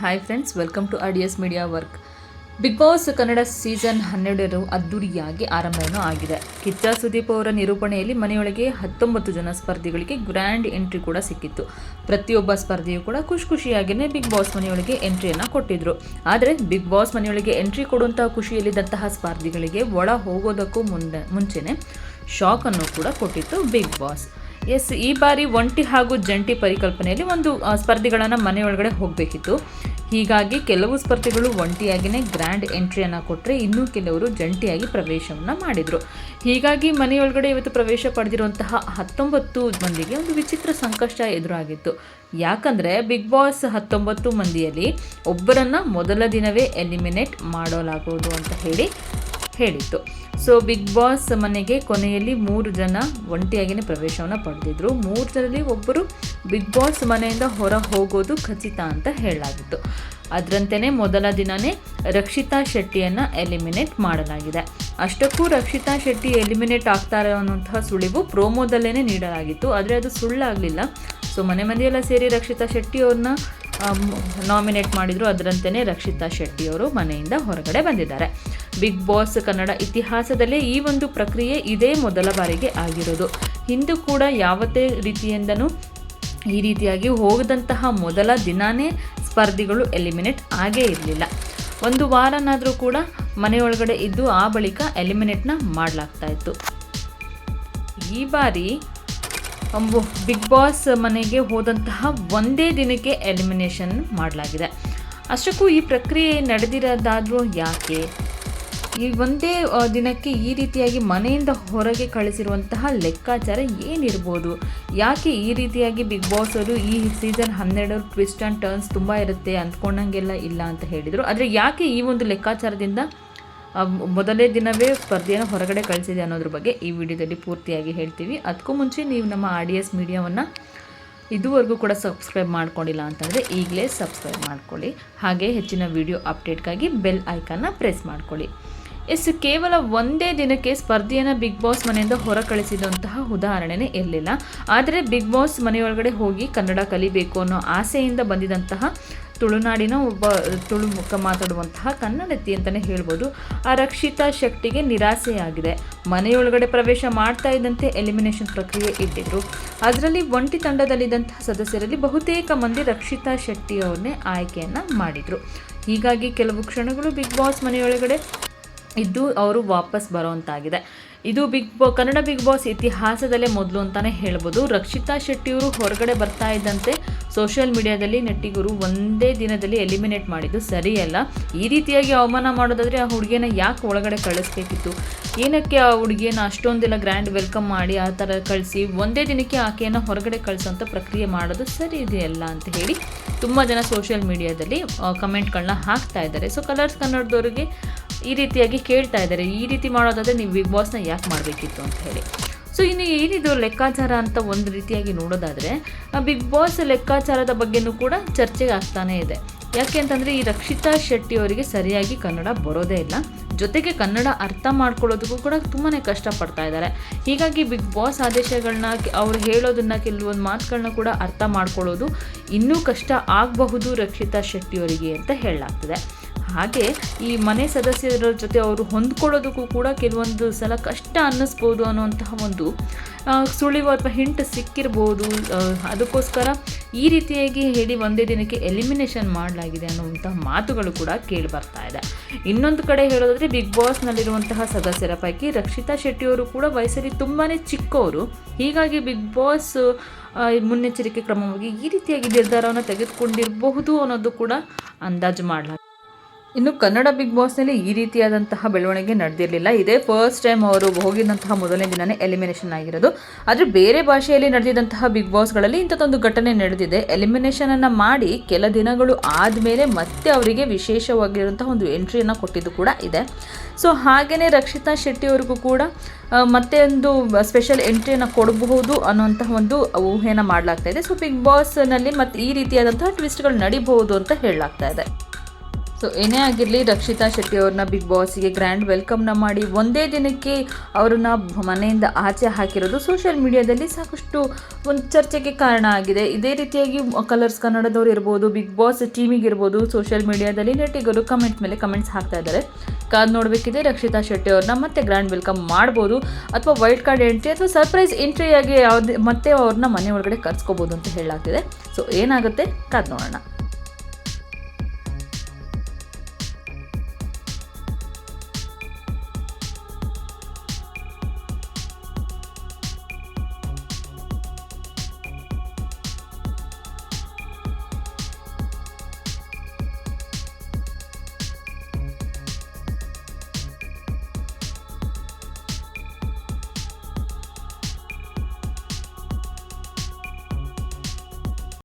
Hi friends welcome to S media work big boss Kannada season ಹನ್ನೆರಡರ ಅದ್ದೂರಿಯಾಗಿ ಆರಂಭವನ್ನು ಆಗಿದೆ. ಕಿಚ್ಚ ಸುದೀಪ್ ಅವರ ನಿರೂಪಣೆಯಲ್ಲಿ ಮನೆಯೊಳಗೆ ಹತ್ತೊಂಬತ್ತು ಜನ ಸ್ಪರ್ಧಿಗಳಿಗೆ ಗ್ರ್ಯಾಂಡ್ ಎಂಟ್ರಿ ಕೂಡ ಸಿಕ್ಕಿತ್ತು. ಪ್ರತಿಯೊಬ್ಬ ಸ್ಪರ್ಧಿಯು ಕೂಡ ಖುಷಿ ಖುಷಿಯಾಗಿಯೇ ಬಿಗ್ ಬಾಸ್ ಮನೆಯೊಳಗೆ ಎಂಟ್ರಿಯನ್ನು ಕೊಟ್ಟಿದ್ರು. ಆದರೆ ಬಿಗ್ ಬಾಸ್ ಮನೆಯೊಳಗೆ ಎಂಟ್ರಿ ಕೊಡುವಂತಹ ಖುಷಿಯಲ್ಲಿದ್ದಂತಹ ಸ್ಪರ್ಧಿಗಳಿಗೆ ಒಳ ಹೋಗೋದಕ್ಕೂ ಮುಂದೆ, ಮುಂಚೆನೆ ಶಾಕ್ ಅನ್ನು ಕೂಡ ಕೊಟ್ಟಿತ್ತು ಬಿಗ್ ಬಾಸ್ ಎಸ್ ಈ ಬಾರಿ ಒಂಟಿ ಹಾಗೂ ಜಂಟಿ ಪರಿಕಲ್ಪನೆಯಲ್ಲಿ ಒಂದು ಸ್ಪರ್ಧಿಗಳನ್ನು ಮನೆಯೊಳಗಡೆ ಹೋಗಬೇಕಿತ್ತು. ಹೀಗಾಗಿ ಕೆಲವು ಸ್ಪರ್ಧಿಗಳು ಒಂಟಿಯಾಗಿಯೇ ಗ್ರ್ಯಾಂಡ್ ಎಂಟ್ರಿಯನ್ನು ಕೊಟ್ಟರೆ ಇನ್ನೂ ಕೆಲವರು ಜಂಟಿಯಾಗಿ ಪ್ರವೇಶವನ್ನು ಮಾಡಿದರು. ಹೀಗಾಗಿ ಮನೆಯೊಳಗಡೆ ಇವತ್ತು ಪ್ರವೇಶ ಪಡೆದಿರುವಂತಹ ಹತ್ತೊಂಬತ್ತು ಮಂದಿಗೆ ಒಂದು ವಿಚಿತ್ರ ಸಂಕಷ್ಟ ಎದುರಾಗಿತ್ತು. ಯಾಕಂದರೆ ಬಿಗ್ ಬಾಸ್ ಹತ್ತೊಂಬತ್ತು ಮಂದಿಯಲ್ಲಿ ಒಬ್ಬರನ್ನು ಮೊದಲ ದಿನವೇ ಎಲಿಮಿನೇಟ್ ಮಾಡಲಾಗುವುದು ಅಂತ ಹೇಳಿ ಹೇಳಿತ್ತು. ಸೊ ಬಿಗ್ ಬಾಸ್ ಮನೆಗೆ ಕೊನೆಯಲ್ಲಿ ಮೂರು ಜನ ಒಂಟಿಯಾಗಿಯೇ ಪ್ರವೇಶವನ್ನು ಪಡೆದಿದ್ರು. ಮೂರು ಜನರಲ್ಲಿ ಒಬ್ಬರು ಬಿಗ್ ಬಾಸ್ ಮನೆಯಿಂದ ಹೊರ ಹೋಗೋದು ಖಚಿತ ಅಂತ ಹೇಳಲಾಗಿತ್ತು. ಅದರಂತೆಯೇ ಮೊದಲ ದಿನವೇ ರಕ್ಷಿತಾ ಶೆಟ್ಟಿಯನ್ನು ಎಲಿಮಿನೇಟ್ ಮಾಡಲಾಗಿದೆ. ಅಷ್ಟಕ್ಕೂ ರಕ್ಷಿತಾ ಶೆಟ್ಟಿ ಎಲಿಮಿನೇಟ್ ಆಗ್ತಾರೆ ಅನ್ನುವಂತಹ ಸುಳಿವು ಪ್ರೋಮೋದಲ್ಲೇ ನೀಡಲಾಗಿತ್ತು. ಆದರೆ ಅದು ಸುಳ್ಳಾಗಲಿಲ್ಲ. ಸೊ ಮನೆ ಮಂದಿಯೆಲ್ಲ ಸೇರಿ ರಕ್ಷಿತಾ ಶೆಟ್ಟಿಯವ್ರನ್ನ ನಾಮಿನೇಟ್ ಮಾಡಿದರು. ಅದರಂತೆಯೇ ರಕ್ಷಿತಾ ಶೆಟ್ಟಿಯವರು ಮನೆಯಿಂದ ಹೊರಗಡೆ ಬಂದಿದ್ದಾರೆ. ಬಿಗ್ ಬಾಸ್ ಕನ್ನಡ ಇತಿಹಾಸದಲ್ಲೇ ಈ ಒಂದು ಪ್ರಕ್ರಿಯೆ ಇದೇ ಮೊದಲ ಬಾರಿಗೆ ಆಗಿರೋದು. ಹಿಂದೂ ಕೂಡ ಯಾವತ್ತೇ ರೀತಿಯಿಂದನೂ ಈ ರೀತಿಯಾಗಿ ಹೋಗದಂತಹ ಮೊದಲ ದಿನಾನೇ ಸ್ಪರ್ಧಿಗಳು ಎಲಿಮಿನೇಟ್ ಆಗೇ ಇರಲಿಲ್ಲ. ಒಂದು ವಾರನಾದರೂ ಕೂಡ ಮನೆಯೊಳಗಡೆ ಇದ್ದು ಆ ಬಳಿಕ ಎಲಿಮಿನೇಟ್ನ ಮಾಡಲಾಗ್ತಾ ಇತ್ತು. ಈ ಬಾರಿ ಬಿಗ್ ಬಾಸ್ ಮನೆಗೆ ಹೋದಂತಹ ಒಂದೇ ದಿನಕ್ಕೆ ಎಲಿಮಿನೇಷನ್ ಮಾಡಲಾಗಿದೆ. ಅಷ್ಟಕ್ಕೂ ಈ ಪ್ರಕ್ರಿಯೆ ನಡೆದಿರೋದಾದರೂ ಯಾಕೆ? ಈ ಒಂದೇ ದಿನಕ್ಕೆ ಈ ರೀತಿಯಾಗಿ ಮನೆಯಿಂದ ಹೊರಗೆ ಕಳಿಸಿರುವಂತಹ ಲೆಕ್ಕಾಚಾರ ಏನಿರ್ಬೋದು? ಯಾಕೆ ಈ ರೀತಿಯಾಗಿ ಬಿಗ್ ಬಾಸ್ ಅವರು ಈ ಸೀಸನ್ ಹನ್ನೆರಡು ಟ್ವಿಸ್ಟ್ ಆ್ಯಂಡ್ ಟರ್ನ್ಸ್ ತುಂಬ ಇರುತ್ತೆ ಅಂದ್ಕೊಂಡಂಗೆಲ್ಲ ಇಲ್ಲ ಅಂತ ಹೇಳಿದರು. ಆದರೆ ಯಾಕೆ ಈ ಒಂದು ಲೆಕ್ಕಾಚಾರದಿಂದ ಮೊದಲೇ ದಿನವೇ ಸ್ಪರ್ಧೆಯನ್ನು ಹೊರಗಡೆ ಕಳಿಸಿದೆ ಅನ್ನೋದ್ರ ಬಗ್ಗೆ ಈ ವಿಡಿಯೋದಲ್ಲಿ ಪೂರ್ತಿಯಾಗಿ ಹೇಳ್ತೀವಿ. ಅದಕ್ಕೂ ಮುಂಚೆ ನೀವು ನಮ್ಮ ಆಡಿಯಸ್ ಮೀಡಿಯಾವನ್ನು ಇದುವರೆಗೂ ಕೂಡ ಸಬ್ಸ್ಕ್ರೈಬ್ ಮಾಡ್ಕೊಂಡಿಲ್ಲ ಅಂತಂದರೆ ಈಗಲೇ ಸಬ್ಸ್ಕ್ರೈಬ್ ಮಾಡ್ಕೊಳ್ಳಿ. ಹಾಗೆ ಹೆಚ್ಚಿನ ವಿಡಿಯೋ ಅಪ್ಡೇಟ್ಗಾಗಿ ಬೆಲ್ ಐಕನ್ನ ಪ್ರೆಸ್ ಮಾಡ್ಕೊಳ್ಳಿ. ಎಸ್ ಕೇವಲ ಒಂದೇ ದಿನಕ್ಕೆ ಸ್ಪರ್ಧೆಯನ್ನು ಬಿಗ್ ಬಾಸ್ ಮನೆಯಿಂದ ಹೊರ ಕಳಿಸಿದಂತಹ ಉದಾಹರಣೆನೇ ಇರಲಿಲ್ಲ. ಆದರೆ ಬಿಗ್ ಬಾಸ್ ಮನೆಯೊಳಗಡೆ ಹೋಗಿ ಕನ್ನಡ ಕಲಿಬೇಕು ಅನ್ನೋ ಆಸೆಯಿಂದ ಬಂದಿದಂತಹ ತುಳುನಾಡಿನ ಒಬ್ಬ ತುಳು ಮುಖ ಮಾತಾಡುವಂತಹ ಕನ್ನಡತಿ ಅಂತಲೇ ಹೇಳ್ಬೋದು. ಆ ರಕ್ಷಿತಾ ಶಕ್ತಿಗೆ ನಿರಾಸೆಯಾಗಿದೆ. ಮನೆಯೊಳಗಡೆ ಪ್ರವೇಶ ಮಾಡ್ತಾ ಇದ್ದಂತೆ ಎಲಿಮಿನೇಷನ್ ಪ್ರಕ್ರಿಯೆ ಇಟ್ಟಿದ್ರು. ಅದರಲ್ಲಿ ಒಂಟಿ ತಂಡದಲ್ಲಿದ್ದಂತಹ ಸದಸ್ಯರಲ್ಲಿ ಬಹುತೇಕ ಮಂದಿ ರಕ್ಷಿತಾ ಶೆಟ್ಟಿಯವ್ರನ್ನೇ ಆಯ್ಕೆಯನ್ನು ಮಾಡಿದರು. ಹೀಗಾಗಿ ಕೆಲವು ಕ್ಷಣಗಳು ಬಿಗ್ ಬಾಸ್ ಮನೆಯೊಳಗಡೆ ಇದ್ದು ಅವರು ವಾಪಸ್ ಬರೋಂತಾಗಿದೆ. ಇದು ಬಿಗ್ ಬಾ, ಕನ್ನಡ ಬಿಗ್ ಬಾಸ್ ಇತಿಹಾಸದಲ್ಲೇ ಮೊದಲು ಅಂತಲೇ ಹೇಳ್ಬೋದು. ರಕ್ಷಿತಾ ಶೆಟ್ಟಿಯವರು ಹೊರಗಡೆ ಬರ್ತಾ ಇದ್ದಂತೆ ಸೋಷಿಯಲ್ ಮೀಡಿಯಾದಲ್ಲಿ ನೆಟ್ಟಿಗರು ಒಂದೇ ದಿನದಲ್ಲಿ ಎಲಿಮಿನೇಟ್ ಮಾಡಿದ್ದು ಸರಿಯಲ್ಲ. ಈ ರೀತಿಯಾಗಿ ಅವಮಾನ ಮಾಡೋದಾದರೆ ಆ ಹುಡುಗಿಯನ್ನು ಯಾಕೆ ಒಳಗಡೆ ಕಳಿಸ್ಬೇಕಿತ್ತು? ಏನಕ್ಕೆ ಆ ಹುಡುಗಿಯನ್ನು ಅಷ್ಟೊಂದೆಲ್ಲ ಗ್ರ್ಯಾಂಡ್ ವೆಲ್ಕಮ್ ಮಾಡಿ ಆ ಥರ ಕಳಿಸಿ, ಒಂದೇ ದಿನಕ್ಕೆ ಆಕೆಯನ್ನು ಹೊರಗಡೆ ಕಳಿಸೋಂಥ ಪ್ರಕ್ರಿಯೆ ಮಾಡೋದು ಸರಿ ಇದೆಯಲ್ಲ ಅಂತ ಹೇಳಿ ತುಂಬ ಜನ ಸೋಷಿಯಲ್ ಮೀಡಿಯಾದಲ್ಲಿ ಕಮೆಂಟ್ಗಳನ್ನ ಹಾಕ್ತಾ ಇದ್ದಾರೆ. ಸೊ ಕಲರ್ಸ್ ಕನ್ನಡದವ್ರಿಗೆ ಈ ರೀತಿಯಾಗಿ ಕೇಳ್ತಾ ಇದ್ದಾರೆ. ಈ ರೀತಿ ಮಾಡೋದಾದರೆ ನೀವು ಬಿಗ್ ಬಾಸ್ನ ಯಾಕೆ ಮಾಡಬೇಕಿತ್ತು ಅಂತ ಹೇಳಿ. ಸೊ ಇನ್ನು ಏನಿದು ಲೆಕ್ಕಾಚಾರ ಅಂತ ಒಂದು ರೀತಿಯಾಗಿ ನೋಡೋದಾದರೆ ಬಿಗ್ ಬಾಸ್ ಲೆಕ್ಕಾಚಾರದ ಬಗ್ಗೆನೂ ಕೂಡ ಚರ್ಚೆಗೆ ಆಗ್ತಾನೇ ಇದೆ. ಯಾಕೆ ಅಂತಂದರೆ, ಈ ರಕ್ಷಿತಾ ಶೆಟ್ಟಿ ಅವರಿಗೆ ಸರಿಯಾಗಿ ಕನ್ನಡ ಬರೋದೇ ಇಲ್ಲ. ಜೊತೆಗೆ ಕನ್ನಡ ಅರ್ಥ ಮಾಡ್ಕೊಳ್ಳೋದಕ್ಕೂ ಕೂಡ ತುಂಬಾ ಕಷ್ಟಪಡ್ತಾ ಇದ್ದಾರೆ. ಹೀಗಾಗಿ ಬಿಗ್ ಬಾಸ್ ಆದೇಶಗಳನ್ನ ಅವ್ರು ಹೇಳೋದನ್ನ ಕೆಲವೊಂದು ಮಾತುಗಳನ್ನ ಕೂಡ ಅರ್ಥ ಮಾಡ್ಕೊಳ್ಳೋದು ಇನ್ನೂ ಕಷ್ಟ ಆಗಬಹುದು ರಕ್ಷಿತಾ ಶೆಟ್ಟಿಯವರಿಗೆ ಅಂತ ಹೇಳಲಾಗ್ತದೆ. ಹಾಗೆ ಈ ಮನೆ ಸದಸ್ಯರ ಜೊತೆ ಅವರು ಹೊಂದ್ಕೊಳ್ಳೋದಕ್ಕೂ ಕೂಡ ಕೆಲವೊಂದು ಸಲ ಕಷ್ಟ ಅನ್ನಿಸ್ಬೋದು ಅನ್ನುವಂತಹ ಒಂದು ಸುಳಿವು ಅಥವಾ ಹಿಂಟ್ ಸಿಕ್ಕಿರ್ಬೋದು. ಅದಕ್ಕೋಸ್ಕರ ಈ ರೀತಿಯಾಗಿ ಹೇಳಿ ಒಂದೇ ದಿನಕ್ಕೆ ಎಲಿಮಿನೇಷನ್ ಮಾಡಲಾಗಿದೆ ಅನ್ನುವಂತಹ ಮಾತುಗಳು ಕೂಡ ಕೇಳಿ ಬರ್ತಾ ಇದೆ. ಇನ್ನೊಂದು ಕಡೆ ಹೇಳೋದಾದರೆ ಬಿಗ್ ಬಾಸ್ನಲ್ಲಿರುವಂತಹ ಸದಸ್ಯರ ಪೈಕಿ ರಕ್ಷಿತಾ ಶೆಟ್ಟಿಯವರು ಕೂಡ ವಯಸ್ಸಲ್ಲಿ ತುಂಬಾ ಚಿಕ್ಕವರು. ಹೀಗಾಗಿ ಬಿಗ್ ಬಾಸ್ ಮುನ್ನೆಚ್ಚರಿಕೆ ಕ್ರಮವಾಗಿ ಈ ರೀತಿಯಾಗಿ ನಿರ್ಧಾರವನ್ನು ತೆಗೆದುಕೊಂಡಿರಬಹುದು ಅನ್ನೋದು ಕೂಡ ಅಂದಾಜು ಮಾಡಲಾಗಿದೆ. ಇನ್ನು ಕನ್ನಡ ಬಿಗ್ ಬಾಸ್ನಲ್ಲಿ ಈ ರೀತಿಯಾದಂತಹ ಬೆಳವಣಿಗೆ ನಡೆದಿರಲಿಲ್ಲ. ಇದೇ ಫಸ್ಟ್ ಟೈಮ್ ಅವರು ಹೋಗಿದ್ದಂತಹ ಮೊದಲನೇ ದಿನನೇ ಎಲಿಮಿನೇಷನ್ ಆಗಿರೋದು. ಆದರೆ ಬೇರೆ ಭಾಷೆಯಲ್ಲಿ ನಡೆದಿದ್ದಂತಹ ಬಿಗ್ ಬಾಸ್ಗಳಲ್ಲಿ ಇಂಥದ್ದೊಂದು ಘಟನೆ ನಡೆದಿದೆ. ಎಲಿಮಿನೇಷನನ್ನು ಮಾಡಿ ಕೆಲ ದಿನಗಳು ಆದಮೇಲೆ ಮತ್ತೆ ಅವರಿಗೆ ವಿಶೇಷವಾಗಿರುವಂತಹ ಒಂದು ಎಂಟ್ರಿಯನ್ನು ಕೊಟ್ಟಿದ್ದು ಕೂಡ ಇದೆ. ಸೊ ಹಾಗೆಯೇ ರಕ್ಷಿತಾ ಶೆಟ್ಟಿಯವ್ರಿಗೂ ಕೂಡ ಮತ್ತೆ ಒಂದು ಸ್ಪೆಷಲ್ ಎಂಟ್ರಿಯನ್ನು ಕೊಡಬಹುದು ಅನ್ನುವಂತಹ ಒಂದು ಊಹೆಯನ್ನು ಮಾಡಲಾಗ್ತಾ ಇದೆ. ಸೊ ಬಿಗ್ ಬಾಸ್ನಲ್ಲಿ ಮತ್ತೆ ಈ ರೀತಿಯಾದಂತಹ ಟ್ವಿಸ್ಟ್ಗಳು ನಡೀಬಹುದು ಅಂತ ಹೇಳಲಾಗ್ತಾ ಇದೆ. ಸೊ ಏನೇ ಆಗಿರಲಿ, ರಕ್ಷಿತಾ ಶೆಟ್ಟಿ ಅವ್ರನ್ನ ಬಿಗ್ ಬಾಸ್ಗೆ ಗ್ರ್ಯಾಂಡ್ ವೆಲ್ಕಮ್ನ ಮಾಡಿ ಒಂದೇ ದಿನಕ್ಕೆ ಅವ್ರನ್ನ ಮನೆಯಿಂದ ಆಚೆ ಹಾಕಿರೋದು ಸೋಷಿಯಲ್ ಮೀಡಿಯಾದಲ್ಲಿ ಸಾಕಷ್ಟು ಒಂದು ಚರ್ಚೆಗೆ ಕಾರಣ ಆಗಿದೆ. ಇದೇ ರೀತಿಯಾಗಿ ಕಲರ್ಸ್ ಕನ್ನಡದವ್ರು ಇರ್ಬೋದು ಬಿಗ್ ಬಾಸ್ ಟೀಮಿಗೆ ಇರ್ಬೋದು ಸೋಷಿಯಲ್ ಮೀಡಿಯಾದಲ್ಲಿ ನೆಟ್ಟಿಗರು ಕಮೆಂಟ್ ಮೇಲೆ ಕಮೆಂಟ್ಸ್ ಹಾಕ್ತಾ ಇದ್ದಾರೆ. ಕಾದ್ ನೋಡಬೇಕಿದೆ ರಕ್ಷಿತಾ ಶೆಟ್ಟಿ ಅವ್ರನ್ನ ಮತ್ತೆ ಗ್ರ್ಯಾಂಡ್ ವೆಲ್ಕಮ್ ಮಾಡ್ಬೋದು. ಅಥವಾ ವೈಟ್ ಕಾರ್ಡ್ ಎಂಟ್ರಿ ಅಥವಾ ಸರ್ಪ್ರೈಸ್ ಎಂಟ್ರಿಯಾಗಿ ಯಾವುದೇ ಮತ್ತೆ ಅವ್ರನ್ನ ಮನೆ ಒಳಗಡೆ ಕರ್ಸ್ಕೋಬೋದು ಅಂತ ಹೇಳಲಾಗ್ತಿದೆ. ಸೊ ಏನಾಗುತ್ತೆ? ಕಾದ್ ನೋಡೋಣ.